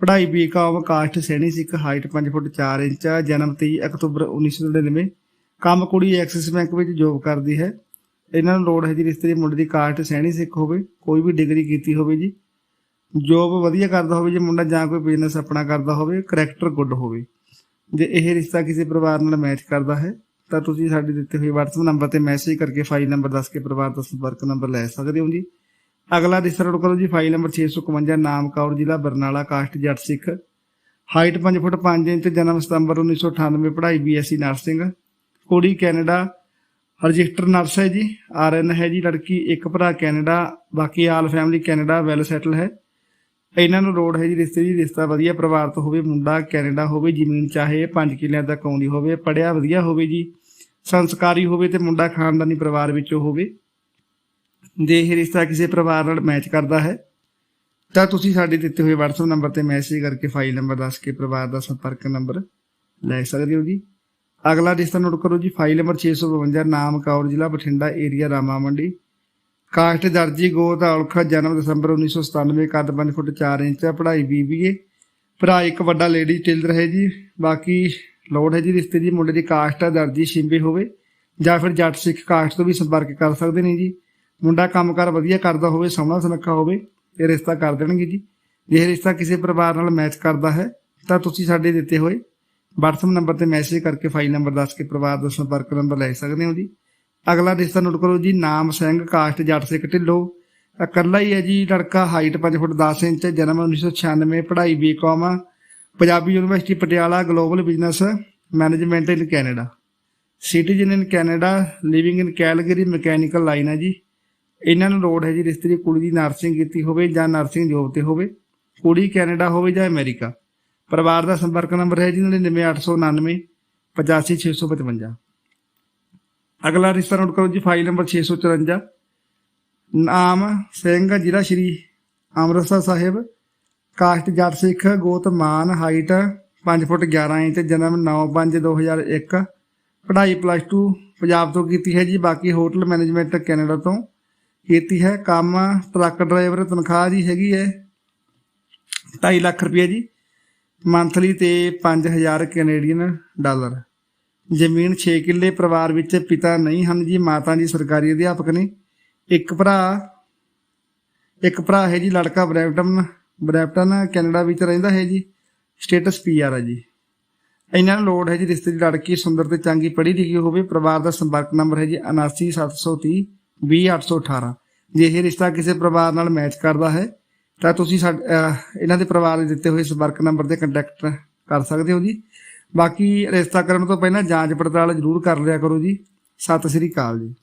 ਪੜ੍ਹਾਈ BCom caste Saini Sikh height 5 foot 4 inch ਜਨਮ 23 October 1999 ਕੰਮ ਕੁੜੀ ਐਕਸਿਸ ਬੈਂਕ ਵਿੱਚ ਜੋਬ ਕਰਦੀ ਹੈ। ਇਹਨਾਂ ਨੂੰ ਲੋੜ ਹੈ ਜੀ ਰਿਸ਼ਤੇ ਦੀ ਮੁੰਡੇ ਦੀ ਕਾਸਟ ਸੈਣੀ ਸਿੱਖ ਹੋਵੇ, ਕੋਈ ਵੀ ਡਿਗਰੀ ਕੀਤੀ ਹੋਵੇ ਜੀ। ਜੋਬ ਵਧੀਆ ਕਰਦਾ ਹੋਵੇ ਜੇ, ਮੁੰਡਾ ਜਾਂ ਕੋਈ ਬਿਜ਼ਨਸ ਆਪਣਾ ਕਰਦਾ ਹੋਵੇ ਕਰੈਕਟਰ ਗੁੱਡ ਹੋਵੇ। ਜੇ ਇਹ ਰਿਸ਼ਤਾ ਕਿਸੇ ਪਰਿਵਾਰ ਨਾਲ ਮੈਚ ਕਰਦਾ ਹੈ, ਤਾਂ ਤੁਸੀਂ ਸਾਡੇ ਦਿੱਤੇ ਹੋਏ WhatsApp ਨੰਬਰ ਤੇ ਮੈਸੇਜ ਕਰਕੇ ਫਾਈਲ ਨੰਬਰ ਦੱਸ ਕੇ ਪਰਿਵਾਰ ਦਾ ਸੰਪਰਕ ਨੰਬਰ ਲੈ ਸਕਦੇ ਹੋ ਜੀ। ਅਗਲਾ ਰਿਸ਼ਤਾ ਰੋਡ ਕਰੋ ਜੀ, ਫਾਈਲ ਨੰਬਰ 651 ਨਾਮ ਕੌਰ ਜ਼ਿਲ੍ਹਾ, ਬਰਨਾਲਾ, ਕਾਸਟ ਜੱਟ ਸਿੱਖ। ਹਾਈਟ 5 ਫੁੱਟ 5 ਇੰਚ, ਜਨਮ ਸਤੰਬਰ 1998 ਪੜ੍ਹਾਈ ਬੀਐਸਸੀ ਨਰਸਿੰਗ ਕੁੜੀ ਕੈਨੇਡਾ, ਰਜਿਸਟਰ ਨਰਸ ਹੈ ਜੀ ਆਰਐਨ ਹੈ ਜੀ, ਲੜਕੀ ਇੱਕ ਭਰਾ ਕੈਨੇਡਾ, ਬਾਕੀ all family Canada, well settle ਹੈ। ਇਹਨਾਂ ਨੂੰ ਰੋਡ ਹੈ ਜੀ, ਰਿਸ਼ਤੇ ਦੀ ਰਿਸ਼ਤਾ ਵਧੀਆ ਪਰਿਵਾਰ ਤੋਂ ਹੋਵੇ, ਮੁੰਡਾ ਕੈਨੇਡਾ ਹੋਵੇ, ਜ਼ਮੀਨ ਚਾਹੇ 5 ਕਿੱਲਿਆਂ ਤੱਕ ਆਉਂਦੀ ਹੋਵੇ ਪੜਿਆ ਵਧੀਆ ਹੋਵੇ ਜੀ, ਸੰਸਕਾਰੀ ਹੋਵੇ ਤੇ ਮੁੰਡਾ ਖਾਨਦਾਨੀ ਪਰਿਵਾਰ ਵਿੱਚੋਂ ਹੋਵੇ। ਜੇ ਇਹ ਰਿਸ਼ਤਾ ਕਿਸੇ ਪਰਿਵਾਰ ਨਾਲ ਮੈਚ ਕਰਦਾ ਹੈ, ਤਾਂ ਤੁਸੀਂ ਸਾਡੇ ਦਿੱਤੇ ਹੋਏ WhatsApp ਨੰਬਰ ਤੇ ਮੈਸੇਜ ਕਰਕੇ ਫਾਈਲ ਨੰਬਰ ਦੱਸ ਕੇ ਪਰਿਵਾਰ ਦਾ ਸੰਪਰਕ ਨੰਬਰ ਲੈ ਸਕਦੇ ਹੋ ਜੀ। ਅਗਲਾ ਰਿਸ਼ਤਾ ਨੋਟ ਕਰੋ ਜੀ ਫਾਈਲ ਨੰਬਰ 652 ਨਾਮ ਕੌਰ ਜ਼ਿਲ੍ਹਾ ਬਠਿੰਡਾ ਏਰੀਆ ਰਾਮਾ ਮੰਡੀ। ਕਾਸਟ ਦਰਜੀ ਗੋਤ ਔਲਖਾ, ਜਨਮ ਦਸੰਬਰ 1997 ਕੱਦ 5 ਫੁੱਟ 4 ਇੰਚ ਪੜ੍ਹਾਈ ਬੀਬੀਏ। ਭਰਾ ਇੱਕ ਵੱਡਾ ਲੇਡੀ ਟੇਲਰ ਹੈ ਜੀ, ਬਾਕੀ ਲੋੜ ਹੈ ਜੀ ਰਿਸ਼ਤੇ ਦੀ, ਮੁੰਡੇ ਦੀ ਕਾਸਟ ਆ ਦਰਜੀ ਛਿੰਬੇ ਹੋਵੇ, ਜਾਂ ਫਿਰ ਜੱਟ ਸਿੱਖ ਕਾਸਟ ਤੋਂ ਵੀ ਸੰਪਰਕ ਕਰ ਸਕਦੇ ਨੇ ਜੀ। ਮੁੰਡਾ ਕੰਮਕਾਰ ਵਧੀਆ ਕਰਦਾ ਹੋਵੇ ਸੋਹਣਾ ਸੁਨੱਖਾ ਹੋਵੇ, ਇਹ ਰਿਸ਼ਤਾ ਕਰ ਦੇਣਗੇ ਜੀ। ਜੇ ਇਹ ਰਿਸ਼ਤਾ ਕਿਸੇ ਪਰਿਵਾਰ ਨਾਲ ਮੈਚ ਕਰਦਾ ਹੈ, ਤਾਂ ਤੁਸੀਂ ਸਾਡੇ ਦਿੱਤੇ ਹੋਏ WhatsApp ਨੰਬਰ ਤੇ ਮੈਸੇਜ ਕਰਕੇ ਫਾਈਲ ਨੰਬਰ ਦੱਸ ਕੇ ਪਰਿਵਾਰ ਦਾ ਸੰਪਰਕ ਨੰਬਰ ਲੈ ਸਕਦੇ ਹੋ ਜੀ। ਅਗਲਾ ਰਿਸ਼ਤਾ ਨੋਟ ਕਰੋ ਜੀ, ਨਾਮ, ਸਿੰਘ ਕਾਸਟ ਜੱਟ, ਸਿੱਖ, ਢਿੱਲੋਂ। ਇਕੱਲਾ ਹੀ ਹੈ ਜੀ ਲੜਕਾ ਹਾਈਟ 5 ਫੁੱਟ 10 ਇੰਚ, ਜਨਮ 1996 ਪੜ੍ਹਾਈ BCom Punjabi university, Patiala global business management in Canada citizen in Canada living in Calgary mechanical line ਹੈ ਜੀ। ਇਹਨਾਂ ਨੂੰ ਲੋੜ ਹੈ ਜੀ ਰਿਸ਼ਤੇ ਕੁੜੀ ਦੀ ਨਰਸਿੰਗ ਕੀਤੀ ਹੋਵੇ ਜਾਂ ਨਰਸਿੰਗ ਜੋਬ ਤੇ ਹੋਵੇ। ਕੁੜੀ ਕੈਨੇਡਾ ਹੋਵੇ ਜਾਂ ਅਮਰੀਕਾ। ਪਰਿਵਾਰ ਦਾ ਸੰਪਰਕ ਨੰਬਰ ਹੈ ਜੀ 99899 85655 ਅਗਲਾ ਰਿਸ਼ਤਾ ਨੋਟ ਕਰੋ ਜੀ, ਫਾਈਲ ਨੰਬਰ 654 ਨਾਮ ਸਿੰਘ ਜ਼ਿਲ੍ਹਾ ਸ਼੍ਰੀ ਅੰਮ੍ਰਿਤਸਰ ਸਾਹਿਬ। ਕਾਸਟ ਜੱਟ ਸਿੱਖ, ਗੋਤ ਮਾਨ, ਹਾਈਟ 5 ਫੁੱਟ 11 ਇੰਚ, ਜਨਮ 9/5/2001 ਪੜ੍ਹਾਈ ਪਲੱਸ 2 ਪੰਜਾਬ ਤੋਂ ਕੀਤੀ ਹੈ ਜੀ, ਬਾਕੀ ਹੋਟਲ ਮੈਨੇਜਮੈਂਟ ਕੈਨੇਡਾ ਤੋਂ। ਕੀਤੀ ਹੈ, ਕੰਮ ਟਰੱਕ ਡਰਾਈਵਰ ਤਨਖਾਹ ਜੀ ਹੈਗੀ ਹੈ 2.5 ਲੱਖ ਰੁਪਏ ਜੀ, ਮੰਥਲੀ ਤੇ 5000 ਕੈਨੇਡੀਅਨ ਡਾਲਰ। ਜ਼ਮੀਨ 6 ਕਿੱਲੇ, ਪਰਿਵਾਰ ਵਿੱਚ ਪਿਤਾ ਨਹੀਂ ਹਨ ਜੀ, ਮਾਤਾ ਜੀ ਸਰਕਾਰੀ ਅਧਿਆਪਕ ਨੇ। ਇੱਕ ਭਰਾ ਇੱਕ ਭਰਾ ਹੈ ਜੀ, ਲੜਕਾ ਬਰੈਂਪਟਨ ਬਰੈਂਪਟਨ, ਕੈਨੇਡਾ ਵਿੱਚ ਰਹਿੰਦਾ ਹੈ ਜੀ, ਸਟੇਟਸ ਪੀਆਰ ਹੈ ਜੀ। ਇਹਨਾਂ ਨੂੰ ਲੋੜ ਹੈ ਜੀ, ਰਿਸ਼ਤੇ ਦੀ ਲੜਕੀ ਸੁੰਦਰ ਤੇ ਚੰਗੀ ਪੜ੍ਹੀ ਲਿਖੀ ਹੋਵੇ, ਪਰਿਵਾਰ ਦਾ ਸੰਪਰਕ ਨੰਬਰ ਹੈ ਜੀ 79730 20818 ਜੇ ਇਹ ਰਿਸ਼ਤਾ ਕਿਸੇ ਪਰਿਵਾਰ ਨਾਲ ਮੈਚ ਕਰਦਾ ਹੈ, ਤਾਂ ਤੁਸੀਂ ਸਾਡ- ਇਹਨਾਂ ਦੇ ਪਰਿਵਾਰ ਦੇ ਦਿੱਤੇ ਹੋਏ ਸੰਪਰਕ ਨੰਬਰ ਤੇ ਕੰਟੈਕਟ ਕਰ ਸਕਦੇ ਹੋ ਜੀ। ਬਾਕੀ ਰਿਸ਼ਤਾ ਕਰਨ ਤੋਂ ਪਹਿਲਾਂ ਜਾਂਚ ਪੜਤਾਲ ਜ਼ਰੂਰ ਕਰ ਲਿਆ ਕਰੋ ਜੀ। ਸਤਿ ਸ੍ਰੀ ਅਕਾਲ ਜੀ।